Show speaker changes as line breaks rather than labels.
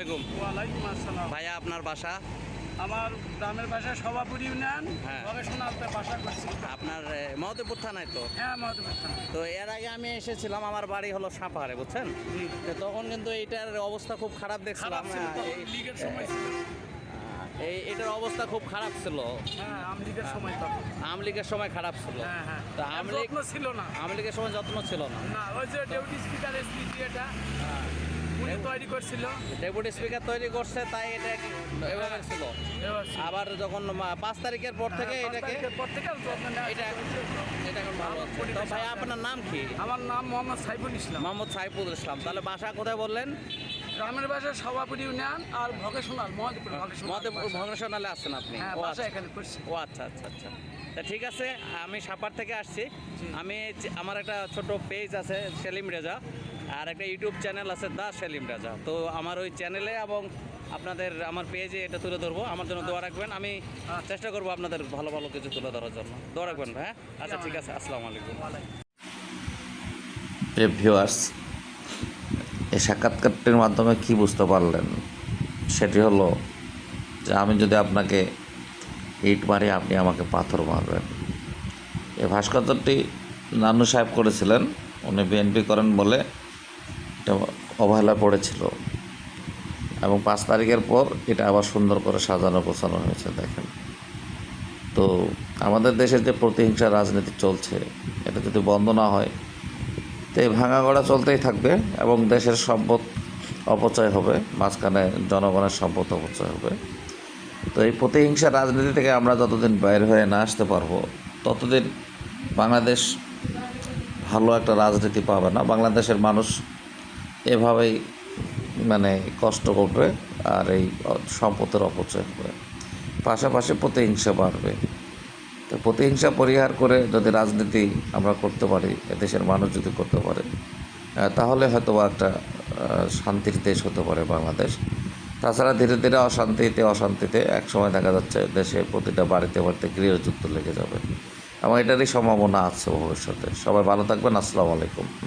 আলাইকুম।
ওয়ালাইকুম আসসালাম।
ভাইয়া আপনার বাসা?
আমার গ্রামের ভাষা সভাপুরি ইউনিয়ন
হ্যাঁ।
গবেষণাতে বাসা করছি।
আপনার মহদেবপুর থানায় তো?
হ্যাঁ মহাদেবের থানা।
তো এর আগে আমি এসেছিলাম আমার বাড়ি হলো সাপাহারে বুঝছেন? তখন কিন্তু এইটার অবস্থা খুব খারাপ দেখছিলাম
খারাপ
হ্যাঁ, এই-
লীগের সময় ছিল।
এই এটার অবস্থা খুব খারাপ ছিল।
হ্যাঁ আম সময় তখন।
সময় খারাপ ছিল।
হ্যাঁ হ্যাঁ।
তো আওয়ামী লীগ
যত্ন ছিল না।
আওয়ামী লীগের সময় যত্ন ছিল না।
না ওই যে ডেপুটি স্পিকার এসপিজি এটা। উনি তৈরি করছিল।
ডেপুটি স্পিকার তৈরি করছে তাই এটা এভাবে ছিল। আবার যখন পাঁচ তারিখের পর থেকে
হ্যাঁ,
এটাকে এটা এটা এখন ভালো তো ভাই আপনার নাম কি?
আমার নাম মোহাম্মদ সাইফুল ইসলাম।
মোহাম্মদ সাইফুল ইসলাম। তাহলে বাসা কোথায় বললেন?
গ্রামের ভাষা সভাপুরি ইউনিয়ন আর ভকেশনাল মহাদেবপুর ভকেশনাল
মহাদেবপুর ভগ্নেশ্বরনালে আসছেন আপনি।
হ্যাঁ
ও
বাসা
আচ্ছা।
এখানে করছি।
ও আচ্ছা আচ্ছা আচ্ছা। তা ঠিক আছে আমি সাপার থেকে আসছি। আমি আমার একটা ছোট পেজ আছে সেলিম রেজা। আর একটা ইউটিউব চ্যানেল আছে দা সেলিম রেজা। তো আমার ওই চ্যানেলে এবং আপনাদের আমার পেজে এটা তুলে ধরবো। আমার জন্য দোয়া রাখবেন। আমি চেষ্টা করব আপনাদের ভালো ভালো কিছু তুলে ধরার জন্য। দোয়া রাখবেন ভাই হ্যাঁ? আচ্ছা ঠিক আছে। আসসালামু আলাইকুম।
প্রিয় ভিউয়ার্স এই সাক্ষাৎকারটির মাধ্যমে কি বুঝতে পারলেন? সেটি হলো যে আমি যদি আপনাকে ইট মারি আপনি আমাকে পাথর মারবেন। এই ভাস্কর্যটি নানু সাহেব করেছিলেন। উনি বিএনপি করেন বলে এটা অবহেলা পড়েছিল এবং পাঁচ তারিখের পর এটা আবার সুন্দর করে সাজানো গোছানো হয়েছে, দেখেন। তো আমাদের দেশে যে প্রতিহিংসা রাজনীতি চলছে, এটা যদি বন্ধ না হয়, তো এই ভাঙা গড়া চলতেই থাকবে এবং দেশের সম্পদ অপচয় হবে, মাঝখানে জনগণের সম্পদ অপচয় হবে। তো এই প্রতিহিংসা রাজনীতি থেকে আমরা যতদিন বাইরে হয়ে না আসতে পারব, ততদিন বাংলাদেশ ভালো একটা রাজনীতি পাবে না। বাংলাদেশের মানুষ এভাবেই মানে কষ্ট করবে আর এই সম্পদের অপচয় হবে। পাশাপাশি প্রতিহিংসা বাড়বে। তো প্রতিহিংসা পরিহার করে যদি রাজনীতি আমরা করতে পারি, দেশের মানুষ যদি করতে পারে তাহলে হয়তো একটা শান্তির দেশ হতে পারে বাংলাদেশ। তাছাড়া ধীরে ধীরে অশান্তিতে অশান্তিতে একসময় দেখা যাচ্ছে দেশে প্রতিটা বাড়িতে বাড়িতে গৃহযুদ্ধ লেগে যাবে। এবং এটারই সম্ভাবনা আছে ভবিষ্যতে। সবাই ভালো থাকবেন। আসসালামু আলাইকুম।